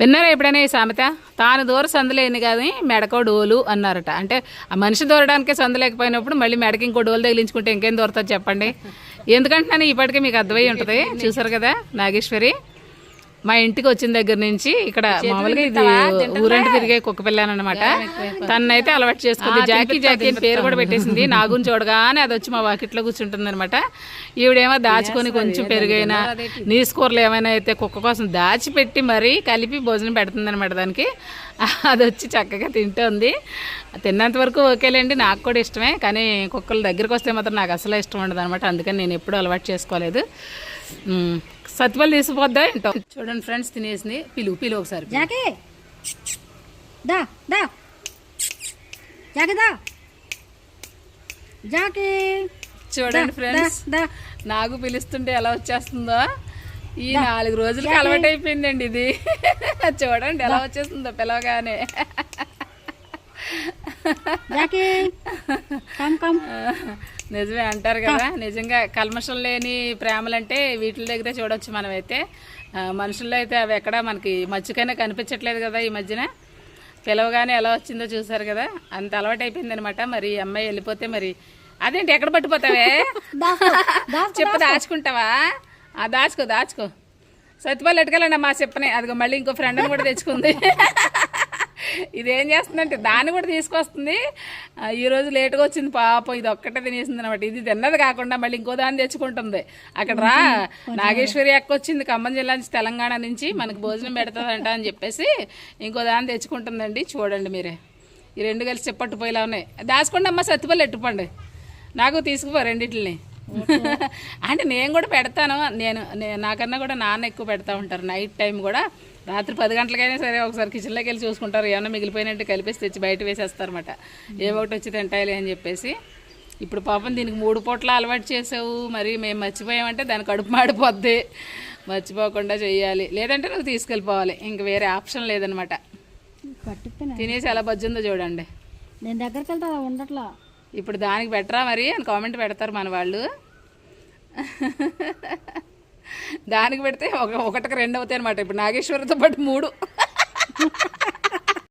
విన్నారా ఎప్పుడైనా ఈ సామెత? తాను దూర సందులేని కానీ మెడకో డోలు అన్నారట. అంటే ఆ మనిషి దూరడానికే సందలేకపోయినప్పుడు మళ్ళీ మెడకి ఇంకో డోలు తగిలించుకుంటే ఇంకేం దూరతుంది చెప్పండి? ఎందుకంటున్నాను? ఇప్పటికే మీకు అర్థమై ఉంటుంది. చూసారు కదా నాగేశ్వరి? మా ఇంటికి వచ్చిన దగ్గర నుంచి ఇక్కడ మామూలుగా ఇది ఊరంటి తిరిగే కుక్క పిల్లని అనమాట తనైతే అలవాటు చేసుకుంది. జాకీ జాకీ అని పేరు కూడా పెట్టేసింది. నాగుని చూడగానే అది వచ్చి మా వాకిట్లో కూర్చుంటుంది అనమాట ఈవిడేమో దాచుకొని కొంచెం పెరుగైనా నీసుకూరలు ఏమైనా అయితే కుక్క కోసం దాచిపెట్టి మరీ కలిపి భోజనం పెడుతుంది అనమాట దానికి. అది వచ్చి చక్కగా తింటుంది తిన్నంత వరకు ఓకేలేండి నాకు కూడా ఇష్టమే. కానీ కుక్కల దగ్గరికి వస్తే మాత్రం నాకు అసలు ఇష్టం ఉండదు అనమాట అందుకని నేను ఎప్పుడూ అలవాటు చేసుకోలేదు. సత్తుపల్లి తీసిపోద్దా ఏంటో? చూడండి ఫ్రెండ్స్ తినేసింది. పిలువు పిలువు ఒకసారి జాకే! దా దా. జాకే దా. జాకే! చూడండి ఫ్రెండ్స్. దా. నాకు పిలుస్తుంటే ఎలా వచ్చేస్తుందో? ఈ నాలుగు రోజులకి అలవాటు అయిపోయిందండి ఇది. చూడండి ఎలా వచ్చేస్తుందో పిలవగానే. నిజమే అంటారు కదా. నిజంగా కల్మషం లేని ప్రేమలంటే వీటి దగ్గరే చూడొచ్చు మనమైతే. మనుషుల్లో అయితే అవి ఎక్కడ మనకి మచ్చుకైనా కనిపించట్లేదు కదా ఈ మధ్యన. పిలవగానే ఎలా వచ్చిందో చూసారు కదా. అంత అలవాటు అయిపోయింది అనమాట మరి అమ్మాయి వెళ్ళిపోతే మరి అదేంటి ఎక్కడ పట్టుపోతావే? చెప్పు దాచుకుంటావా? ఆ దాచుకో దాచుకో. సత్యపాలు ఎట్టుకెళ్ళండి మా చెప్పనే. అదిగో మళ్ళీ ఇంకో ఫ్రెండ్ని కూడా తెచ్చుకుంది. ఇదేం చేస్తుందంటే దాన్ని కూడా తీసుకొస్తుంది. ఆ, ఈ రోజు లేట్గా వచ్చింది పాపం ఇది ఒక్కటే తినేసింది అనమాట ఇది తిన్నది కాకుండా మళ్ళీ ఇంకో దాన్ని తెచ్చుకుంటుంది. అక్కడ రా నాగేశ్వరి అక్క వచ్చింది ఖమ్మం జిల్లా నుంచి తెలంగాణ నుంచి మనకు భోజనం పెడతాదంట అని చెప్పేసి ఇంకో దాన్ని తెచ్చుకుంటుందండి. చూడండి మీరే. ఈ రెండు కలిసి చెప్పట్టుపోయేలా ఉన్నాయి. దాచుకోండి అమ్మ సత్తుపల్లి ఎట్టుకోండి నాకు తీసుకుపో రెండిటిని అంటే నేను కూడా పెడతాను. నేను నాకన్నా కూడా నాన్న ఎక్కువ పెడతా ఉంటారు. నైట్ టైం కూడా రాత్రి పది గంటలకైనా సరే ఒకసారి కిచెన్లోకి వెళ్ళి చూసుకుంటారు. ఏమన్నా మిగిలిపోయినట్టు కలిపేసి తెచ్చి బయట వేసేస్తారన్నమాట. ఏ ఒకటి వచ్చి తింటాయిలే అని చెప్పేసి. ఇప్పుడు పాపం దీనికి మూడు పూట్ల అలవాటు చేసావు. మరి మేము మర్చిపోయామంటే దాని కడుపు మాడిపోద్ది. మర్చిపోకుండా చెయ్యాలి. లేదంటే నువ్వు తీసుకెళ్ళిపోవాలి. ఇంక వేరే ఆప్షన్ లేదనమాట తినేసి ఎలా బజ్జుందో చూడండి. నేను దగ్గరికి వెళ్తా ఉండట్లా. ఇప్పుడు దానికి బెటరా మరి అని కామెంట్ పెడతారు మన వాళ్ళు. దానికి పెడితే ఒక ఒకటికి రెండు అవుతాయి అనమాట ఇప్పుడు నాగేశ్వరితో పాటు మూడు.